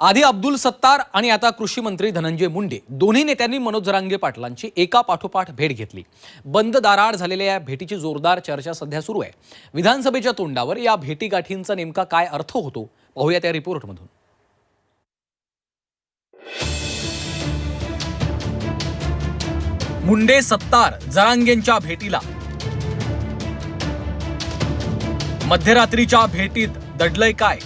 आधी अब्दुल सत्तार आणि आता कृषी मंत्री धनंजय मुंडे. दोन्ही नेत्यांनी मनोज जरांगे पाटलांची एका पाठोपाठ भेट घेतली. बंद दाराआड झालेल्या या भेटीची जोरदार चर्चा सध्या सुरू आहे. विधानसभेच्या तोंडावर या भेटीगाठींचा नेमका काय अर्थ होतो? पाहूया त्या रिपोर्टमधून. मुंडे सत्तार जरांगेंच्या भेटीला. मध्यरात्रीच्या भेटीत दडलंय काय?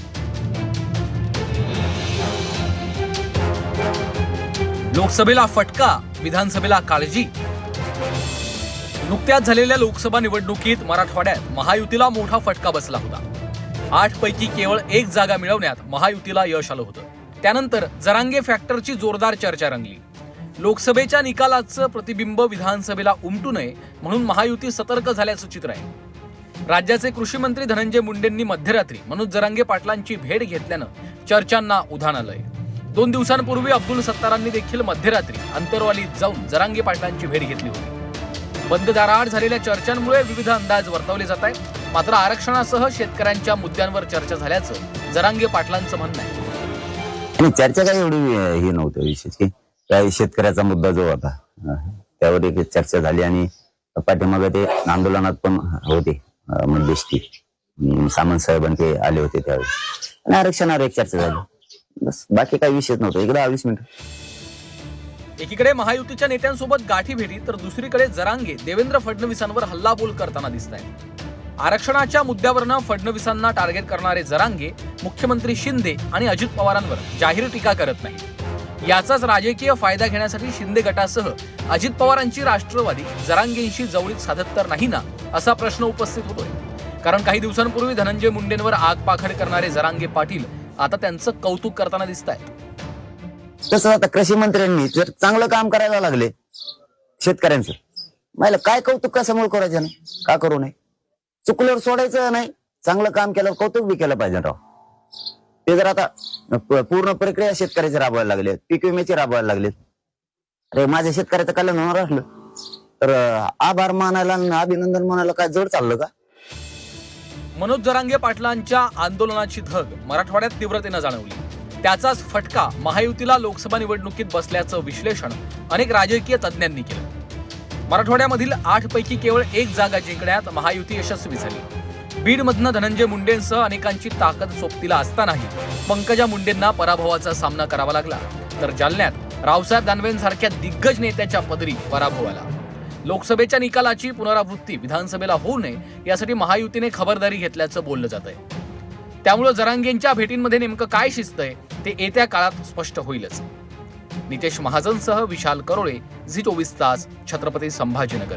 लोकसभेला फटका विधानसभेला काळजी. नुकत्याच झालेल्या लोकसभा निवडणुकीत मराठवाड्यात महायुतीला मोठा फटका बसला होता. आठ पैकी केवळ एक जागा मिळवण्यात महायुतीला यश आलं होतं. त्यानंतर जरांगे फॅक्टरची जोरदार चर्चा रंगली. लोकसभेच्या निकालाचं प्रतिबिंब विधानसभेला उमटू नये म्हणून महायुती सतर्क झाल्याचं चित्र आहे. राज्याचे कृषी मंत्री धनंजय मुंडेंनी मध्यरात्री मनोज जरांगे पाटलांची भेट घेतल्यानं चर्चांना उधाण आलंय. दोन दिवसांपूर्वी अब्दुल सत्तारांनी देखील मध्यरात्री अंतरवालीत जाऊन जरांगे पाटलांची भेट घेतली होती. बंद दाराआड झालेल्या चर्चांमुळे विविध अंदाज वर्तवले जात आहेत. मात्र आरक्षणासह शेतकऱ्यांच्या मुद्द्यांवर चर्चा झाल्याचं जरांगे पाटलांचं म्हणणं आहे. आणि चर्चा काही एवढी हे नव्हतं विशेष की काही शेतकऱ्याचा मुद्दा जो होता त्यावर एक चर्चा झाली आणि पाठीमागे ते आंदोलनात पण होते अं, म्हणजे सामंत साहेबांचे आले होते त्यावेळी. आणि आरक्षणावर एक चर्चा झाली. बस. बाकी काही विषयच नव्हतं. इकडे वीस मिनिट. एकीकडे महायुतीच्या नेत्यांसोबत गाठी भेटी तर दुसरीकडे जरांगे देवेंद्र फडणवीसांवर हल्लाबोल करताना दिसत आहेत आरक्षणाच्या मुद्द्यावरनं फडणवीसांना टार्गेट करणारे जरांगे मुख्यमंत्री शिंदे आणि अजित पवारांवर जाहीर टीका करत नाही याचाच राजकीय फायदा घेण्यासाठी शिंदे गटासह अजित पवारांची राष्ट्रवादी जरांगेंशी जवळीक साधत तर नाही ना असा प्रश्न उपस्थित होतोय. कारण काही दिवसांपूर्वी धनंजय मुंडेंवर आगपाखड करणारे जरांगे पाटील आता त्यांचं कौतुक करताना दिसत आहे तसं आता कृषी मंत्र्यांनी जर चांगलं काम करायला लागले शेतकऱ्यांचं मला काय कौतुक कशामुळे करायचं नाही का करू नये? चुकल्यावर सोडायचं नाही. चांगलं काम केलं कौतुक बी केलं पाहिजे राव. ते जर आता प- पूर्ण प्रक्रिया शेतकऱ्याची राबवायला लागले पीक विम्याची राबवायला लागलेत. अरे माझ्या शेतकऱ्याचं कल्याण होणार असलं. तर अं, आभार मानायला आणि अभिनंदन मानायला काय जड चाललं का? मनोज जरांगे पाटलांच्या आंदोलनाची धग मराठवाड्यात तीव्रतेनं जाणवली. त्याचाच फटका महायुतीला लोकसभा निवडणुकीत बसल्याचं विश्लेषण अनेक राजकीय तज्ज्ञांनी केलं. मराठवाड्यामधील आठ पैकी केवळ एक जागा जिंकण्यात महायुती यशस्वी झाली. बीडमधनं धनंजय मुंडेंसह अनेकांची ताकद सोबतीला असतानाही पंकजा मुंडेंना पराभवाचा सामना करावा लागला. तर जालन्यात रावसाहेब दानवेंसारख्या दिग्गज नेत्याच्या पदरी पराभव आला लोकसभेच्या निकालाची पुनरावृत्ती विधानसभेला होऊ नये यासाठी महायुतीने खबरदारी घेतल्याचं बोललं जात आहे त्यामुळं जरांगेंच्या भेटींमध्ये नेमकं काय शिस्त आहे ते येत्या काळात स्पष्ट होईलच. नितेश महाजनसह विशाल करोळे झी चोवीस तास छत्रपती संभाजीनगर.